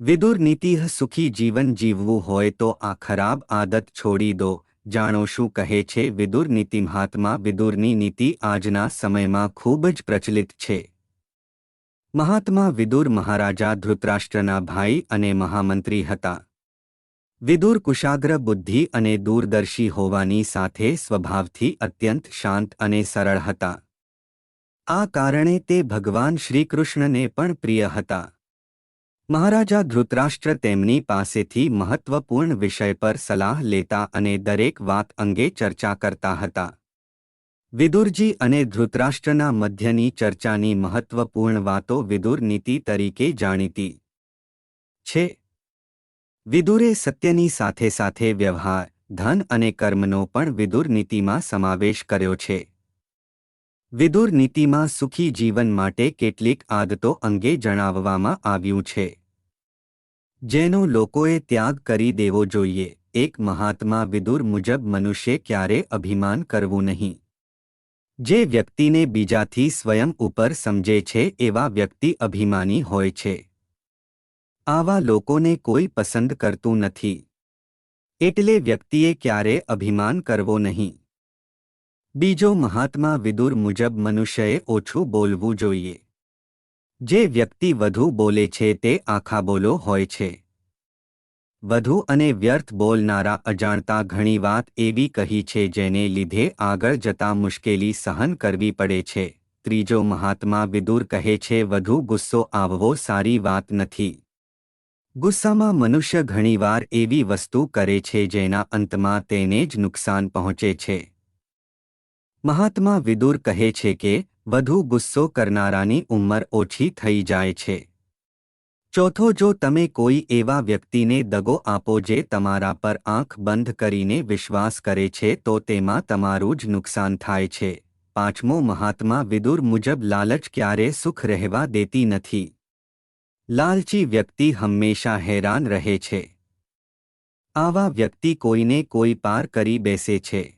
વિદુર નીતિહ સુખી જીવન જીવવું હોય તો આ ખરાબ આદત છોડી દો. જાણો શું કહે છે વિદુર નીતિ મહાત્મા? વિદુરની નીતિ આજના સમયમાં ખૂબ જ પ્રચલિત છે. મહાત્મા વિદુર મહારાજા ધૃતરાષ્ટ્રના ભાઈ અને મહામંત્રી હતા. વિદુર કુશાગ્ર બુદ્ધિ અને દૂરદર્શી હોવાની સાથે સ્વભાવથી અત્યંત શાંત અને સરળ હતા. આ કારણે તે ભગવાન શ્રીકૃષ્ણને પણ પ્રિય હતા. મહારાજા ધૃતરાષ્ટ્ર તેમની પાસેથી મહત્વપૂર્ણ વિષય પર સલાહ લેતા અને દરેક વાત અંગે ચર્ચા કરતા હતા. વિદુરજી અને ધૃતરાષ્ટ્રના મધ્યની ચર્ચાની મહત્વપૂર્ણ વાતો વિદુર નીતિ તરીકે જાણીતી. છે. વિદુરે સત્યની સાથે સાથે વ્યવહાર, ધન અને કર્મનો પણ વિદુર નીતિમાં સમાવેશ કર્યો છે. વિદુર નીતિમાં સુખી જીવન માટે કેટલીક આદતો અંગે જણાવવામાં આવ્યું છે. જેનો લોકોએ ત્યાગ કરી દેવો જોઈએ. એક મહાત્મા વિદુર મુજબ મનુષ્ય ક્યારે અભિમાન કરવું નહીં. જે વ્યક્તિને બીજાથી સ્વયં ઉપર સમજે છે એવા વ્યક્તિ અભિમાની હોય છે. આવા લોકોને કોઈ પસંદ કરતું નથી. એટલે વ્યક્તિએ ક્યારે અભિમાન કરવો નહીં. બીજો મહાત્મા વિદુર મુજબ મનુષ્યએ ઓછું બોલવું જોઈએ. જે વ્યક્તિ વધુ બોલે છે તે આખા બોલો હોય છે. વધુ અને વ્યર્થ બોલનારા અજાણતા ઘણી વાત એવી કહી છે જેને લીધે આગળ જતા મુશ્કેલી સહન કરવી પડે છે. ત્રીજો મહાત્મા વિદુર કહે છે, વધુ ગુસ્સો આવવો સારી વાત નથી. ગુસ્સામાં મનુષ્ય ઘણીવાર એવી વસ્તુ કરે છે જેના અંતમાં તેને જ નુકસાન પહોંચે છે. મહાત્મા વિદુર કહે છે કે, વધુ ગુસ્સો કરનારાની ઉંમર ઓછી થઈ જાય છે. ચોથો, જો તમે કોઈ એવા વ્યક્તિને દગો આપો જે તમારા પર આંખ બંધ કરીને વિશ્વાસ કરે છે, તો તેમાં તમારું જ નુકસાન થાય છે. પાંચમો, મહાત્મા વિદુર મુજબ લાલચ ક્યારે સુખ રહેવા દેતી નથી. લાલચી વ્યક્તિ હંમેશા હેરાન રહે છે. આવા વ્યક્તિ કોઈને કોઈ પાર કરી બેસે છે.